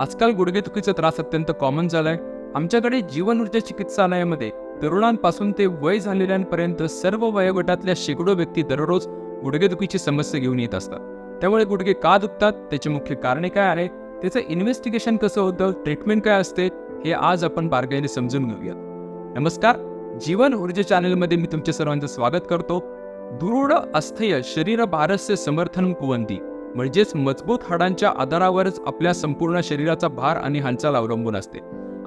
आजकाल गुडघेदुखीचा त्रास अत्यंत कॉमन झालाय. आमच्याकडे जीवन ऊर्जा चिकित्सालयामध्ये तरुणांपासून ते वय झालेल्यांपर्यंत सर्व वयोगटातल्या शेकडो व्यक्ती दररोज गुडघेदुखीची समस्या घेऊन येत असतात. त्यामुळे गुडघे का दुखतात त्याची मुख्य कारणे काय आहे त्याचं इन्व्हेस्टिगेशन कसं होतं ट्रीटमेंट काय असते हे आज आपण बारकाईने समजून घेऊयात. नमस्कार जीवन ऊर्जा चॅनलमध्ये मी तुमच्या सर्वांचं स्वागत करतो. दृढ अस्थेय शरीर भारस्य समर्थन कुवंती. म्हणजेच मजबूत हाडांच्या आधारावरच आपल्या संपूर्ण शरीराचा भार आणि हालचाल अवलंबून असते.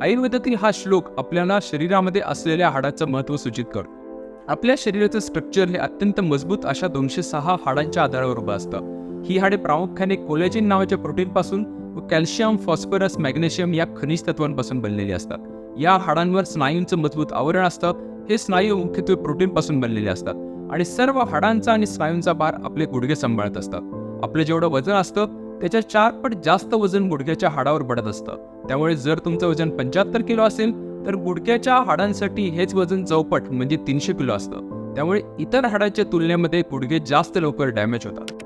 आयुर्वेदातील हा श्लोक आपल्याला शरीरामध्ये असलेल्या हाडाचं महत्त्व सूचित करतो. आपल्या शरीराचं स्ट्रक्चर हे अत्यंत मजबूत अशा दोनशे सहा हाडांच्या आधारावर उभं असतं. ही हाडे प्रामुख्याने कोलेजिन नावाच्या प्रोटीनपासून व कॅल्शियम फॉस्फरस मॅग्नेशियम या खनिज तत्वांपासून बनलेली असतात. या हाडांवर स्नायूंचं मजबूत आवरण असतं. हे स्नायू मुख्यत्वे प्रोटीनपासून बनलेले असतात. आणि सर्व हाडांचा आणि स्नायूंचा भार आपले गुडघे सांभाळत असतात. आपलं जेवढं वजन असतं त्याच्या चार पट जास्त वजन गुडघ्याच्या हाडावर पडत असतं. त्यामुळे जर तुमचं वजन पंच्याहत्तर किलो असेल तर गुडघ्याच्या हाडांसाठी हेच वजन चौपट म्हणजे तीनशे किलो असतं. त्यामुळे इतर हाडाच्या तुलनेमध्ये गुडघे जास्त लवकर डॅमेज होतात.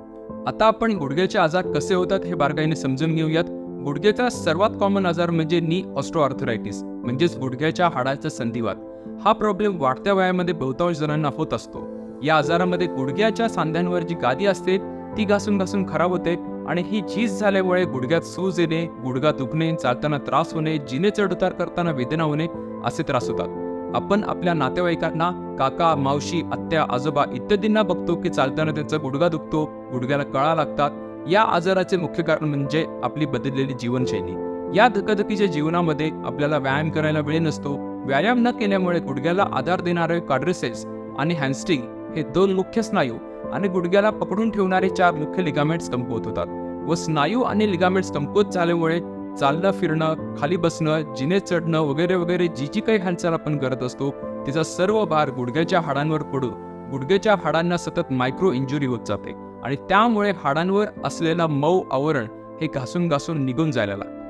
आता आपण गुडघ्याचे आजार कसे होतात हे बारकाईने समजून घेऊयात. गुडघ्याचा सर्वात कॉमन आजार म्हणजे नी ऑस्ट्रोआर्थरायटिस म्हणजेच गुडघ्याच्या हाडाचा संधिवात. हा प्रॉब्लेम वाढत्या वयामध्ये बहुतांश जणांना होत असतो. या आजारामध्ये गुडघ्याच्या सांध्यांवर जी गादी असते ती घासून घासून खराब होते आणि ही झीज झाल्यामुळे गुडघ्यात सूज येणे गुडघा दुखणे चालताना त्रास होणे जिने चढउतार करताना वेदना होणे असे त्रास होतात. आपण आपल्या नातेवाईकांना काका मावशी आत्या आजोबा इत्यादींना बघतो की चालताना त्यांचा गुडघा दुखतो गुडघ्याला कळा लागतात. या आजाराचे मुख्य कारण म्हणजे आपली बदललेली जीवनशैली. या धकाधकीच्या जीवनामध्ये आपल्याला व्यायाम करायला वेळ नसतो. व्यायाम न केल्यामुळे गुडघ्याला आधार देणारे कार्ड्रेसेस आणि हॅन्स्टिंग हे दोन मुख्य स्नायू आणि गुडघ्याला पकडून ठेवणारे चार मुख्य लिगामेंट्स कमकुवत होतात. व स्नायू आणि लिगामेंट्स कमकुवत झाल्यामुळे चालणं फिरणं खाली बसणं जिने चढणं वगैरे वगैरे जी जी काही हालचाल आपण करत असतो तिचा सर्व भार गुडघ्याच्या हाडांवर पडून गुडघ्याच्या हाडांना सतत मायक्रो इंजुरी होत जाते. आणि त्यामुळे हाडांवर असलेला मऊ आवरण हे घासून घासून निघून जायला लागतं.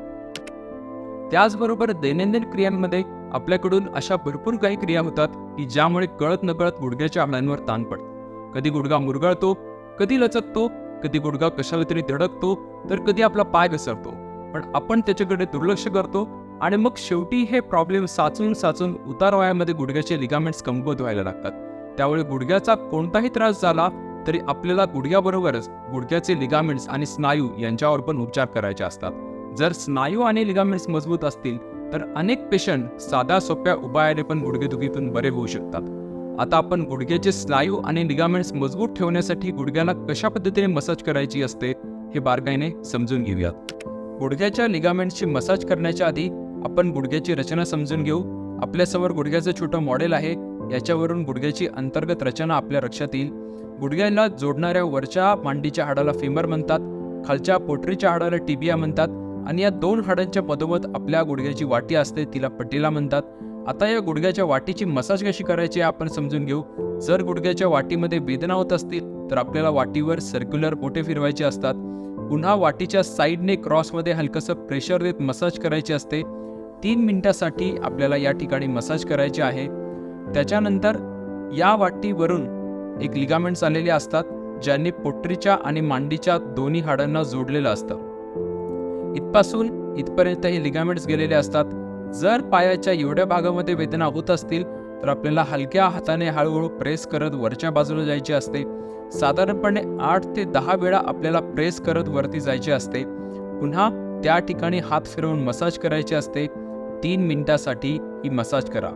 त्याचबरोबर दैनंदिन क्रियांमध्ये आपल्याकडून अशा भरपूर काही क्रिया होतात की ज्यामुळे कळत नकळत गुडघ्याच्या हाडांवर ताण पडतो. कधी गुडघा मुरगळतो कधी लचकतो कधी गुडघा कशाला तरी धडकतो तर कधी आपला पाय घसरतो. पण आपण त्याच्याकडे दुर्लक्ष करतो आणि मग शेवटी हे प्रॉब्लेम साचून साचून उतार वयामध्ये गुडघ्याचे लिगामेंट्स कमकुवत व्हायला लागतात. त्यामुळे गुडघ्याचा कोणताही त्रास झाला तरी आपल्याला गुडघ्याबरोबरच गुडघ्याचे लिगामेंट्स आणि स्नायू यांच्यावर पण उपचार करायचे असतात. जर स्नायू आणि लिगामेंट्स मजबूत असतील तर अनेक पेशंट साध्या सोप्या उपायाने पण गुडघेदुखीतून बरे होऊ शकतात. आता आपण गुडघ्याचे स्नायू आणि लिगामेंट्स मजबूत ठेवण्यासाठी गुडघ्याला कशा पद्धतीने मसाज करायची असते हे बारकाईने समजून घेऊयात. गुडघ्याच्या लिगामेंट्सची मसाज करण्याच्या आधी आपण गुडघ्याची रचना समजून घेऊ. आपल्यासमोर गुडघ्याचं छोटं मॉडेल आहे याच्यावरून गुडघ्याची अंतर्गत रचना आपल्या लक्षात येईल. गुडघ्याला जोडणाऱ्या वरच्या मांडीच्या हाडाला फेमर म्हणतात खालच्या पोटरीच्या हाडाला टिबिया म्हणतात आणि या दोन हाडांच्या मधोमध आपल्या गुडघ्याची वाटी असते तिला पटीला म्हणतात. आता या गुडघ्याच्या वाटीची मसाज कशी करायची आपण समजून घेऊ. जर गुडघ्याच्या वाटीमध्ये वेदना होत असतील तर आपल्याला वाटीवर सर्क्युलर बोटे फिरवायचे असतात. पुन्हा वाटीच्या साईडने क्रॉसमध्ये हलकंसं प्रेशर देत मसाज करायचे असते. तीन मिनिटासाठी आपल्याला या ठिकाणी मसाज करायचे आहे. त्याच्यानंतर या वाटीवरून एक लिगामेंट्स आलेले असतात ज्यांनी पोटरीच्या आणि मांडीच्या दोन्ही हाडांना जोडलेलं असतं. इथपासून इथपर्यंत हे लिगामेंट्स गेलेले असतात. जर पायाच्या एवढ्या भागामध्ये वेदना होत असतील तर आपल्याला हलक्या हाताने हळूहळू प्रेस करत वरच्या बाजूला जायचे असते. साधारणपणे आठ ते दहा वेळा आपल्याला प्रेस करत वरती जायचे असते. पुन्हा त्या ठिकाणी हात फिरवून मसाज करायचे असते. तीन मिनिटासाठी ही मसाज करा.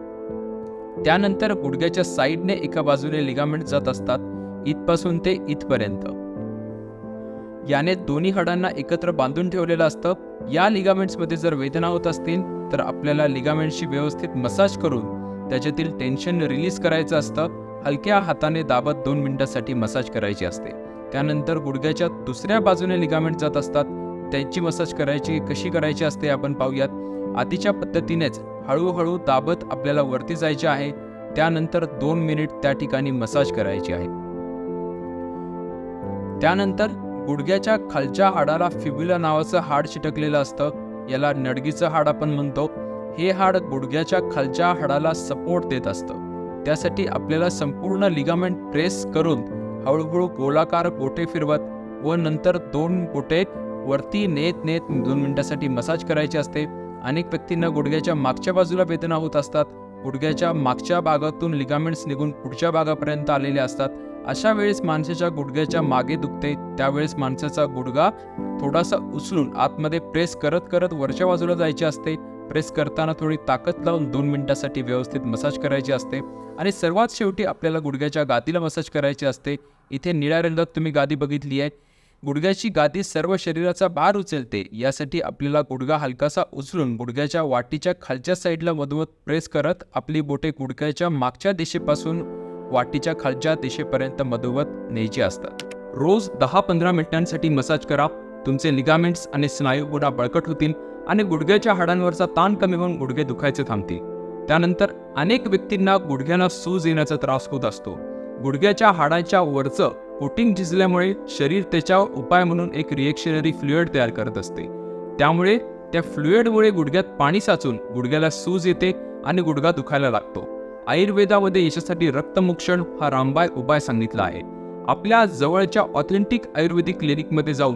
त्यानंतर गुडघ्याच्या साईडने एका बाजूने लिगामेंट जात असतात. इथपासून ते इथपर्यंत. याने दोन्ही हाडांना एकत्र बांधून ठेवलेलं असतं. या लिगामेंट्समध्ये जर वेदना होत असतील तर आपल्याला लिगामेंटशी व्यवस्थित मसाज करून त्याच्यातील टेन्शन रिलीज करायचं असतं. हलक्या हाताने दाबत दोन मिनिटासाठी मसाज करायची असते. त्यानंतर गुडघ्याच्या दुसऱ्या बाजूने लिगामेंट जात असतात. त्यांची मसाज करायची कशी करायची असते आपण पाहूयात. आधीच्या पद्धतीनेच हळूहळू दाबत आपल्याला वरती जायचे आहे. त्यानंतर दोन मिनिट त्या ठिकाणी मसाज करायची आहे. त्यानंतर गुडघ्याच्या खालच्या हाडाला फिब्युला नावाचं हाड चिटकलेलं असतं. याला नडगीचं हाड आपण म्हणतो. हे हाड गुडघ्याच्या खालच्या हाडाला सपोर्ट देत असतं. त्यासाठी आपल्याला संपूर्ण लिगामेंट प्रेस करून हळूहळू गोलाकार गोटे फिरवत व नंतर दोन गोटे वरती नेत नेत दोन मिनिटासाठी मसाज करायची असते. अनेक व्यक्तींना गुडघ्याच्या मागच्या बाजूला वेदना होत असतात. गुडघ्याच्या मागच्या भागातून लिगामेंट्स निघून पुढच्या भागापर्यंत आलेले असतात. अशा वेळेस माणसाच्या गुडघ्याच्या मागे दुखते त्यावेळेस माणसाचा गुडघा थोडासा उचलून आतमध्ये प्रेस करत करत वरच्या बाजूला जायचे असते. प्रेस करताना थोडी ताकद लावून दोन मिनिटासाठी व्यवस्थित मसाज करायची असते. आणि सर्वात शेवटी आपल्याला गुडघ्याच्या गादीला मसाज करायची असते. इथे निळ्या रंगात तुम्ही गादी बघितली आहे. गुडघ्याची गादी सर्व शरीराचा भार उचलते. यासाठी आपल्याला गुडघा हलकासा उचलून गुडघ्याच्या वाटीच्या खालच्या साईडला मधोमध प्रेस करत आपली बोटे गुडघ्याच्या मागच्या दिशेपासून वाटीच्या खालच्या दिशेपर्यंत मधोमध न्यायची असतात. रोज दहा पंधरा मिनिटांसाठी मसाज करा. तुमचे लिगामेंट्स आणि स्नायू गुडा बळकट होतील आणि गुडघ्याच्या हाडांवरचा ताण कमी होऊन गुडघे दुखायचे थांबतील. त्यानंतर अनेक व्यक्तींना गुडघ्यांना सूज येण्याचा त्रास होत असतो. गुडघ्याच्या हाडांच्या वरचं कोटिंग झिजल्यामुळे शरीर त्याच्यावर उपाय म्हणून एक रिएक्शनरी फ्लुएड तयार करत असते. त्यामुळे त्या फ्लुएडमुळे गुडघ्यात पाणी साचून गुडघ्याला सूज येते आणि गुडघा दुखायला लागतो. आयुर्वेदामध्ये याच्यासाठी रक्तमुक्षण हा रामबाय उपाय सांगितला आहे. आपल्या जवळच्या ऑथेंटिक आयुर्वेदिक क्लिनिकमध्ये जाऊन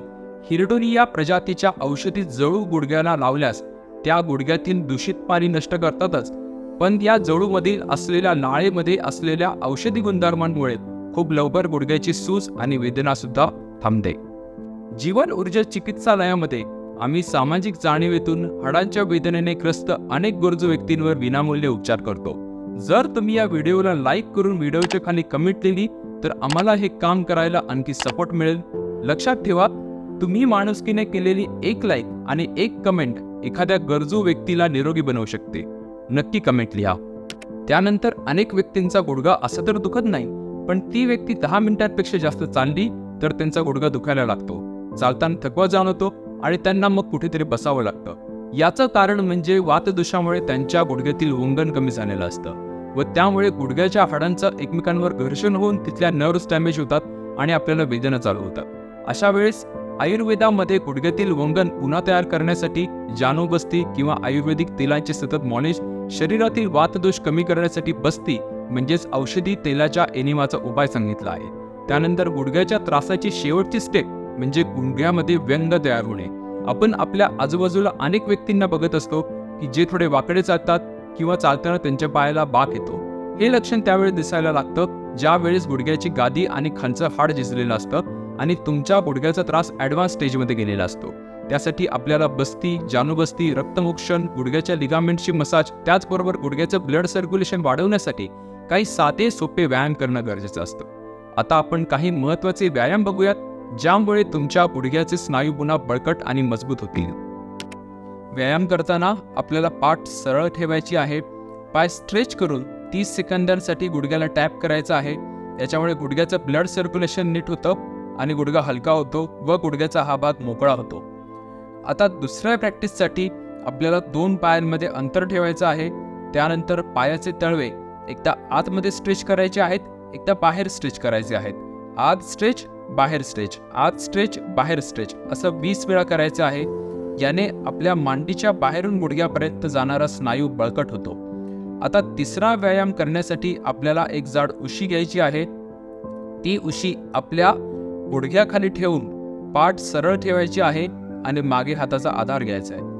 हिरडोनिया प्रजातीच्या औषधी जळू गुडघ्याला लावल्यास त्या गुडघ्यातील दूषित पाणी नष्ट करतातच. पण या जळूमधील असलेल्या नाळेमध्ये असलेल्या औषधी गुणधर्मांमुळे खूप लवकर गुडघ्याची सूज आणि वेदना सुद्धा थांबते. जीवन ऊर्जा चिकित्सालयामध्ये आम्ही सामाजिक जाणीवेतून हाडांच्या वेदनेने ग्रस्त अनेक गरजू व्यक्तींवर विनामूल्य उपचार करतो. जर तुम्ही या व्हिडिओला लाईक करून व्हिडिओच्या खाली कमेंट केली तर आम्हाला हे काम करायला आणखी सपोर्ट मिळेल. लक्षात ठेवा तुम्ही माणुसकीने केलेली एक लाईक आणि एक कमेंट एखाद्या गरजू व्यक्तीला निरोगी बनवू शकते. नक्की कमेंट लिहा. त्यानंतर अनेक व्यक्तींचा गुडघा असं तर दुखत नाही पण ती व्यक्ती दहा मिनिटांपेक्षा जास्त चालली तर त्यांचा गुडघा दुखायला लागतो. चालताना थकवा जाणवतो आणि त्यांना मग कुठेतरी बसावं लागतं. याचं कारण म्हणजे वातदोषामुळे त्यांच्या गुडघ्यातील वंगण कमी झालेलं असतं व त्यामुळे गुडघ्याच्या हाडांचं एकमेकांवर घर्षण होऊन तिथल्या नर्व्स डॅमेज होतात आणि आपल्याला वेदना चालू होतात. अशा वेळेस आयुर्वेदामध्ये गुडघ्यातील वंगण पुन्हा तयार करण्यासाठी जानोबस्ती किंवा आयुर्वेदिक तेलांचे सतत मॉलिश शरीरातील वातदोष कमी करण्यासाठी बस्ती म्हणजेच औषधी तेलाच्या एनिमाचा उपाय सांगितला आहे. त्यानंतर गुडघ्याच्या त्रासाची शेवटची स्टेप म्हणजे गुडघ्यामध्ये व्यंग तयार होणे. आपण आपल्या आजूबाजूला अनेक व्यक्तींना बघत असतो की जे थोडे वाकडे चालतात किंवा चालताना त्यांच्या पायाला बाक येतो. हे लक्षण त्यावेळी दिसायला लागतं ज्यावेळेस गुडघ्याची गादी आणि खालचं हाड झिजलेलं असतं आणि तुमच्या गुडघ्याचा त्रास ॲडव्हान्स स्टेजमध्ये गेलेला असतो. त्यासाठी आपल्याला बस्ती जानुबस्ती रक्तमोक्षण गुडघ्याच्या लिगामेंटची मसाज त्याचबरोबर गुडघ्याचं ब्लड सर्क्युलेशन वाढवण्यासाठी काही साधे सोपे व्यायाम करणं गरजेचं असतं. आता आपण काही महत्त्वाचे व्यायाम बघूयात ज्यामुळे तुमच्या गुडघ्याचे स्नायू पुन्हा बळकट आणि मजबूत होतील. व्यायाम करताना आपल्याला पाठ सरळ ठेवायची आहे. पाय स्ट्रेच करून तीस सेकंदांसाठी गुडघ्याला टॅप करायचा आहे. याच्यामुळे गुडघ्याचं ब्लड सर्क्युलेशन नीट होतं आणि गुडघा हलका होतो व गुडघ्याचा हा भाग मोकळा होतो. आता दुसऱ्या प्रॅक्टिससाठी आपल्याला दोन पायांमध्ये अंतर ठेवायचं आहे. त्यानंतर पायाचे तळवे एकदा आतमध्ये स्ट्रेच करायचे आहेत एकदा बाहेर स्ट्रेच करायचे आहेत. आत स्ट्रेच बाहेर स्ट्रेच. आत स्ट्रेच बाहेर स्ट्रेच. असं वीस वेळा करायचं आहे. याने आपल्या मांडीच्या बाहेरून गुडघ्यापर्यंत जाणारा स्नायू बळकट होतो. आता तिसरा व्यायाम करण्यासाठी आपल्याला एक जाड उशी घ्यायची आहे. ती उशी आपल्या गुडघ्याखाली ठेवून पाठ सरळ ठेवायची आहे आणि मागे हाताचा आधार घ्यायचा आहे.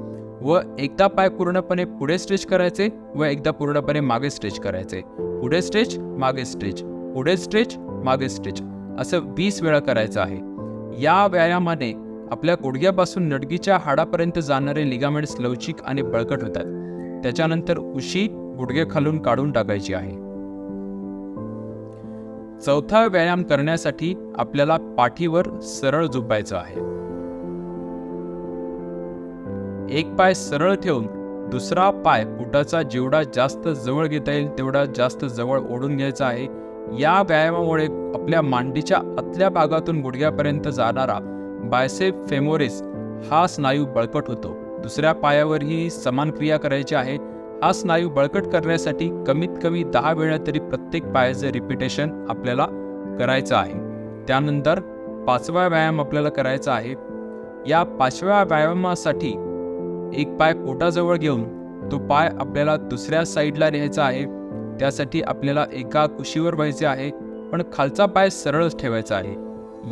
व एकदा पाय पूर्णपणे पुढे स्ट्रेच करायचे व एकदा पूर्णपणे मागे स्ट्रेच करायचे. पुढे स्ट्रेच मागे स्ट्रेच. पुढे स्ट्रेच मागे स्ट्रेच. असं वीस वेळा करायचं आहे. या व्यायामाने आपल्या गुडघ्यापासून नडगीच्या हाडापर्यंत जाणारे लिगामेंट्स लवचिक आणि बळकट होतात. त्याच्यानंतर उशी गुडघे खालून काढून टाकायची आहे. चौथा व्यायाम करण्यासाठी आपल्याला पाठीवर सरळ झोपायचं आहे. एक पाय सरळ ठेवून दुसरा पाय बुटाचा जेवढा जास्त जवळ घेता येईल तेवढा जास्त जवळ ओढून घ्यायचा आहे. या व्यायामामुळे आपल्या मांडीच्या आतल्या भागातून गुडघ्यापर्यंत जाणारा बायसेप फेमोरिस हा स्नायू बळकट होतो. दुसऱ्या पायावर ही समान क्रिया करायची आहे. हा स्नायू बळकट करण्यासाठी कमीत कमी दहा वेळा तरी प्रत्येक पायाचं रिपिटेशन आपल्याला करायचं आहे. त्यानंतर पाचवा व्यायाम आपल्याला करायचा आहे. या पाचव्या व्यायामासाठी एक पाय पोटाजवळ घेऊन तो पाय आपल्याला दुसऱ्या साईडला न्यायचा आहे. त्यासाठी आपल्याला एका कुशीवर व्हायचे आहे पण खालचा पाय सरळच ठेवायचा आहे.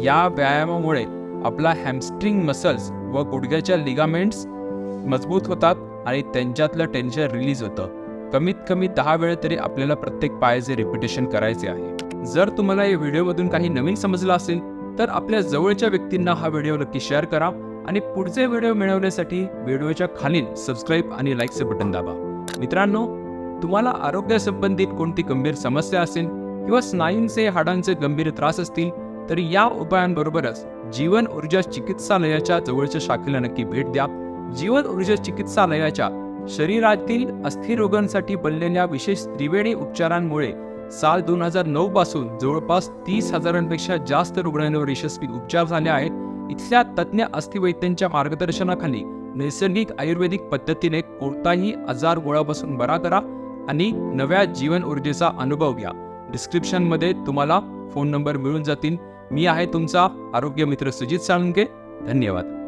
या व्यायामामुळे आपला हॅमस्ट्रिंग मसल्स व गुडघ्याच्या लिगामेंट्स मजबूत होतात आणि त्यांच्यातलं टेन्शन रिलीज होतं. कमीत कमी दहा वेळ तरी आपल्याला प्रत्येक पायाचे रिपिटेशन करायचे आहे. जर तुम्हाला या व्हिडिओमधून काही नवीन समजलं असेल तर आपल्या जवळच्या व्यक्तींना हा व्हिडिओ नक्की शेअर करा. आणि पुढचे व्हिडिओ मिळवण्यासाठी व्हिडिओच्या खालील सबस्क्राईब आणि लाईकचे बटन दाबा. मित्रांनो तुम्हाला आरोग्यासंबंधित कोणती गंभीर समस्या असेल किंवा स्नायूंचे हाडांचे गंभीर त्रास असतील तर या उपायांबरोबरच जीवन ऊर्जा चिकित्सालयाच्या जवळच्या शाखेला नक्की भेट द्या. जीवन ऊर्जा चिकित्सालयाच्या शरीरातील अस्थिरोगांसाठी बनलेल्या विशेष त्रिवेणी उपचारांमुळे साल दोन हजार नऊ पासून जवळपास तीस हजारांपेक्षा जास्त रुग्णांवर यशस्वी उपचार झाले आहेत. इथल्या तज्ज्ञ अस्थिवैद्यांच्या मार्गदर्शनाखाली नैसर्गिक आयुर्वेदिक पद्धतीने कोणताही आजार गोळापासून बरा करा आणि नव्या जीवन ऊर्जेचा अनुभव घ्या. डिस्क्रिप्शनमध्ये तुम्हाला फोन नंबर मिळून जातील. मी आहे तुमचा आरोग्य मित्र सुजित साळुंके धन्यवाद.